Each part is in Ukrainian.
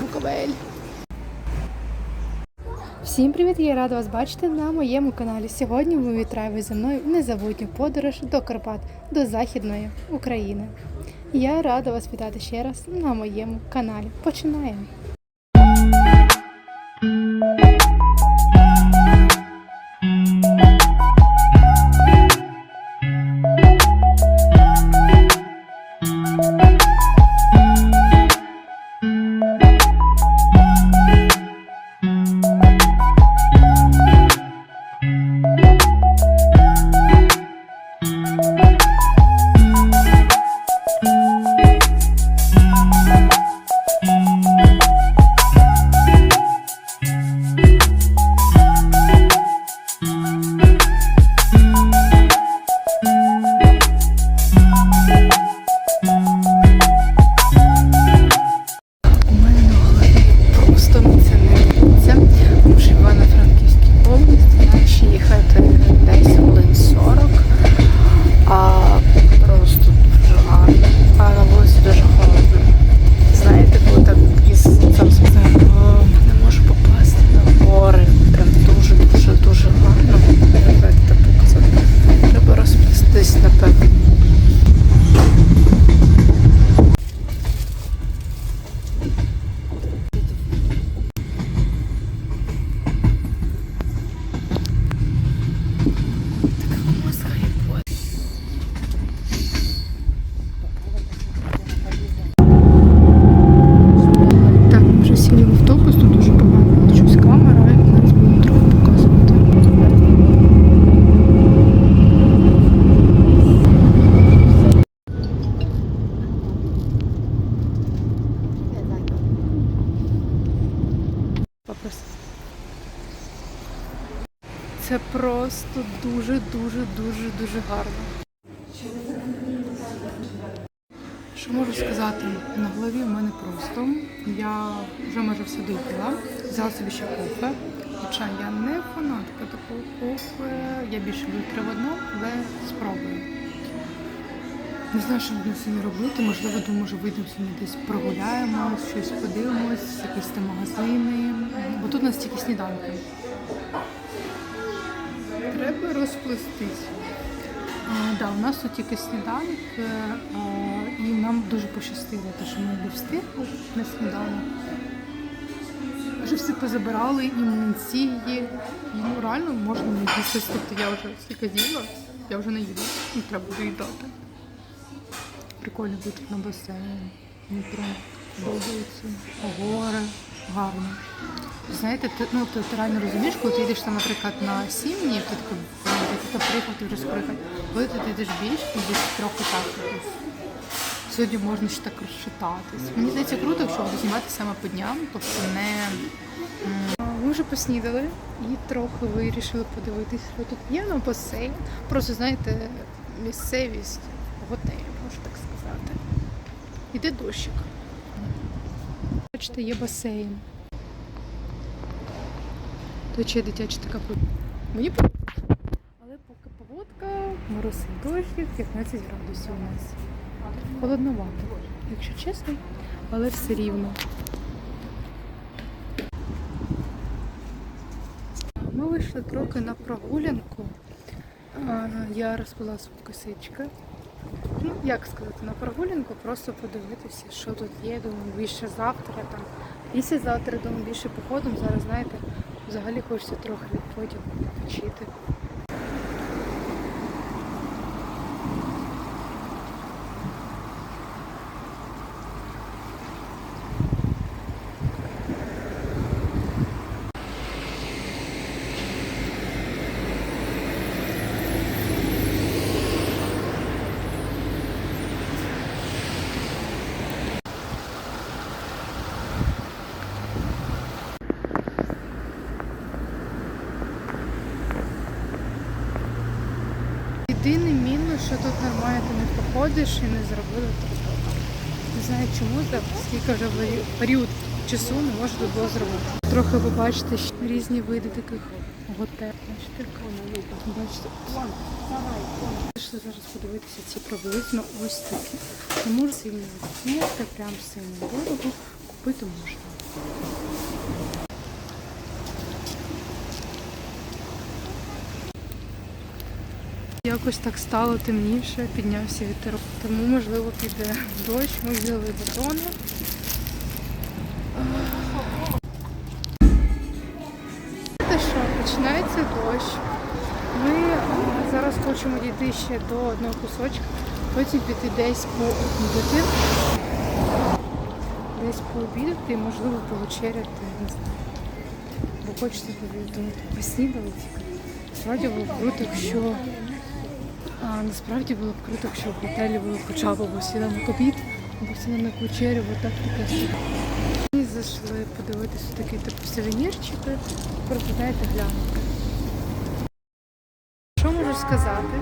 Буковель. Всім привіт! Я рада вас бачити на моєму каналі. Сьогодні ви відправили зі мною незабутню подорож до Карпат, до Західної України. Я рада вас вітати ще раз на моєму каналі. Починаємо! Попросити. Це просто дуже, дуже, дуже, дуже гарно. Що можу сказати? На голові в мене просто. Я вже майже все доїла. Взяла собі ще кофе. Хоча я не фанатка такого кофе. Я більше люблю три в одному, але спробую. Не знаю, що будемо сьогодні робити. Можливо, думаю, може вийдемо сьогодні десь прогуляємось, щось подивимось, якісь там магазини. Бо тут у нас тільки сніданки. Треба розплестись. Да, у нас тут тільки сніданок, і нам дуже пощастило, те, що ми не встигли на сніданок. Вже всі позабирали, і млинці є. І, ну, реально можна їсти. Тобто я вже стільки з'їла, я вже не їду. І треба доїдати. Прикольно тут на басейні. Мені прям подобається. Гори, гарно. Знаєте, ти, ну, ти, ти реально розумієш, коли ти йдеш там, наприклад, на сім днів, ти така, «Блін, ти вже приїхав. Коли ти йдеш більше, ти йдеш трохи так. Сьогодні можна ще так розчитатись. Мені здається, круто, якщо буду знімати саме по дням, тобто не. Ми вже поснідали і трохи вирішили подивитися, тут є на басейн. Просто знаєте, місцевість сказати. Іде дощик. Бачите, є басейн. Тут ще дитяча така Мені подобається. Але поки погодка, мороз і дощик, 15 градусів у нас. Холодновато, якщо чесно, але все рівно. Ми вийшли трохи на прогулянку. Я розпила свою косичку. Ну, як сказати, на прогулянку просто подивитися, що тут є. Думаю, більше завтра там. Післязавтра, думаю, більше походом. Зараз, знаєте, взагалі хочеться трохи відпочити, що тут нормально ти не походиш і не зробили тротуар. Не знаю чому так, скільки вже період часу не можу тут було зробити. Трохи ви бачите різні види таких готелів. Бачите, бачите. Пішли зараз подивитися ці приблизно ось такі. Не можу сильно відняти, прям сильно дорого. купити можна. Якось так стало темніше, піднявся вітерок. Тому, можливо, піде дощ, ми взяли батони. Знаєте що, починається дощ. Ми е, зараз хочемо дійти ще до одного кусочка, потім піти десь пообідати. Десь пообідати і, можливо, повечеряти. Бо хочеться поснідати. Насправді було круто, якщо а, насправді було б круто, якщо в готелі було хоча б або сніданок обід, або сніданок вечерю, бо так таке. Ми зайшли подивитися такі типу сувенірчики, просто знаєте, глянути. Що можу сказати?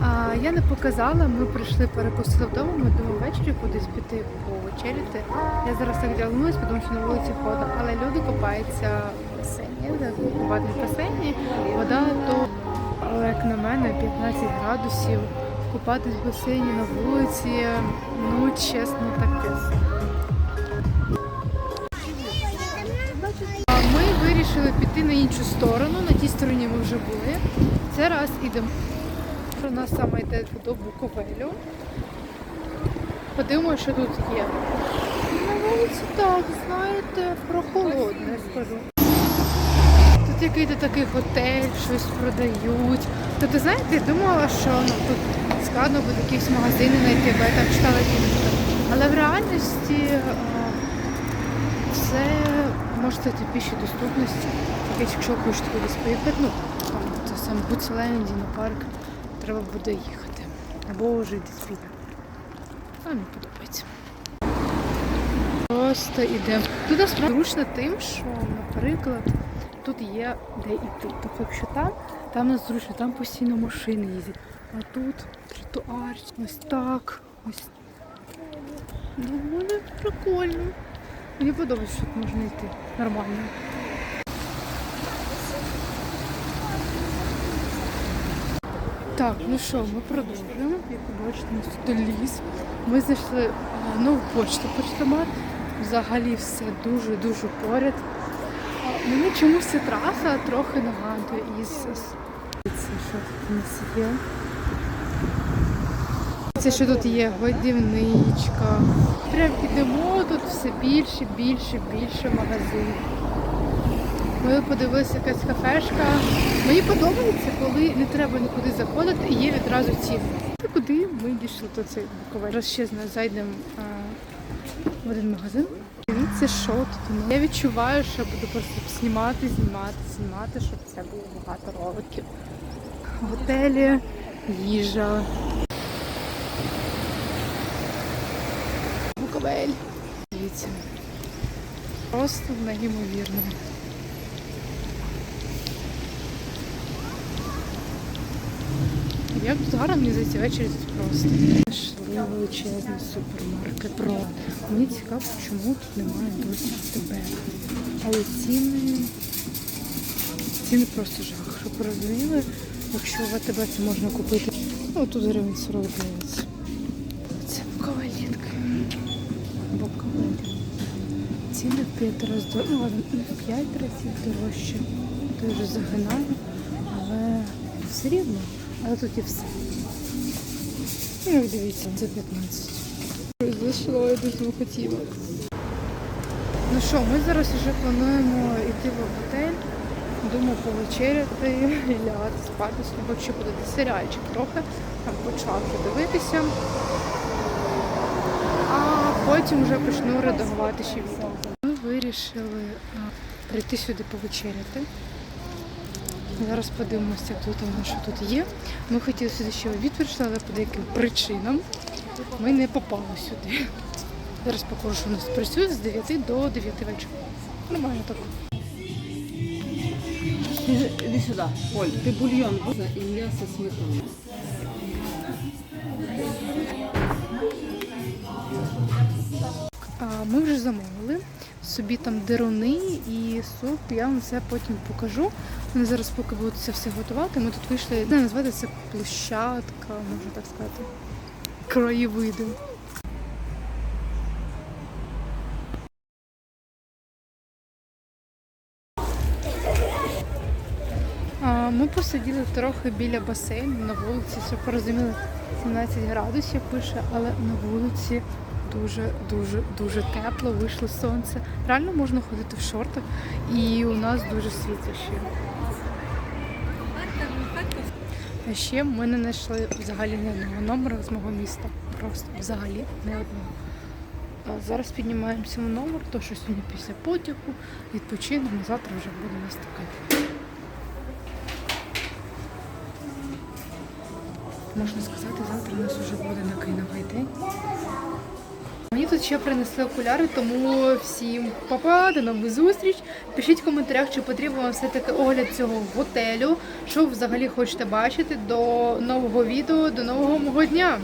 А, я не показала, ми прийшли перекусили вдома, ми думали ввечері кудись піти повечеряти. Я зараз так вдягнулася, тому що на вулиці ходу, але люди купаються в басейні, купати в басейні. Вода то, але, як на мене, 15 градусів. Купатись в басейні на вулиці, ну чесно, таке. Ми вирішили піти на іншу сторону. На тій стороні ми вже були. Це раз ідемо. У нас саме йде до Буковелю. Подивимося, що тут є. На вулиці так, знаєте, прохолодно, я скажу. Якийсь такий готель, щось продають. Тобто, знаєте, я думала, що ну, тут складно буде якісь магазини знайти, бо я там читала відео. Але в реальності е, це може стати більше доступності. Якщо якщо хочете кудись поїхати, ну там це саме Буцеленді на парк, треба буде їхати. Або вже десь піде. А мені подобається. Просто йдемо. Тут зручно тим, що, наприклад, тут є де йти. Тобто, якщо там, там нас зручно, там постійно машини їздять. А тут тротуар, ось так, ось. Доволі прикольно. Мені подобається, що тут можна йти. Нормально. Так, ну що, ми продовжуємо. Як ви бачите, у нас тут ліс. Ми знайшли нову почту почтомат. Взагалі все дуже-дуже поряд. Мені чомусь ця траса трохи нагадує із це що тут у нас є. Це що тут є годівничка. Прям ідемо, тут все більше, більше, більше магазинів. Ми подивилися якась кафешка. Мені подобається, коли не треба нікуди заходити і є відразу ціни. І куди ми дійшли, то це Буковель. Зараз ще зайдемо а, в один магазин. Дивіться, що тут. Я відчуваю, що буду просто знімати, знімати, знімати, щоб це було багато роликів. Готелі, їжа. Буковель. Дивіться. Просто неймовірно. Як гарно, мені здається, ввечері тут просто. Знайшли величезний супермаркет. Про. Мені цікаво, чому тут немає досі тебе. Але ціни. Ціни просто жах. Щоб розуміли, якщо в АТБ це можна купити. Ну, тут гривень 49. Це буковелітки. Буковелі. Ціни в 5 разів дорожче. Ну, в 5 разів дорожче. Вже загинаю, але все рівно. Але тут і все. Ну, як дивіться, це 15. Зайшло, я дуже хотіла. Ну що, ми зараз вже плануємо йти в готель. Думаю, повечеряти, лягати спати, або ще буде серіальчик трохи, там почати дивитися. А потім вже почну редагувати ще відео. Ми вирішили прийти сюди повечеряти. Зараз подивимося, тут воно, що тут є. Ми хотіли сюди ще обід прийшли, але по деяким причинам ми не попали сюди. Зараз покажу, що у нас працює з 9 до 9 вечора. Нормально так. Иди сюда, Оль, ты бульон и мясо сметана. А, Ми вже замовили собі там деруни і суп, я вам все потім покажу. Вони зараз поки будуть це все готувати. Ми тут вийшли, не назвати це площадка, можна так сказати. Краєвиди. Ми посиділи трохи біля басейну на вулиці, щоб порозуміли 17 градусів пише, але на вулиці дуже, дуже, тепло, вийшло сонце. Реально можна ходити в шортах і у нас дуже світло ще. А ще ми не знайшли взагалі ні одного номера з мого міста. Просто взагалі не одного. А зараз піднімаємося в номер, то що сьогодні після потягу, відпочинемо, завтра вже буде у нас. Можна сказати, завтра у нас вже ще принесли окуляри, тому всім па-па, до нових зустріч. Пишіть в коментарях, чи потрібен вам все-таки огляд цього готелю, що взагалі хочете бачити до нового відео, до нового мого дня.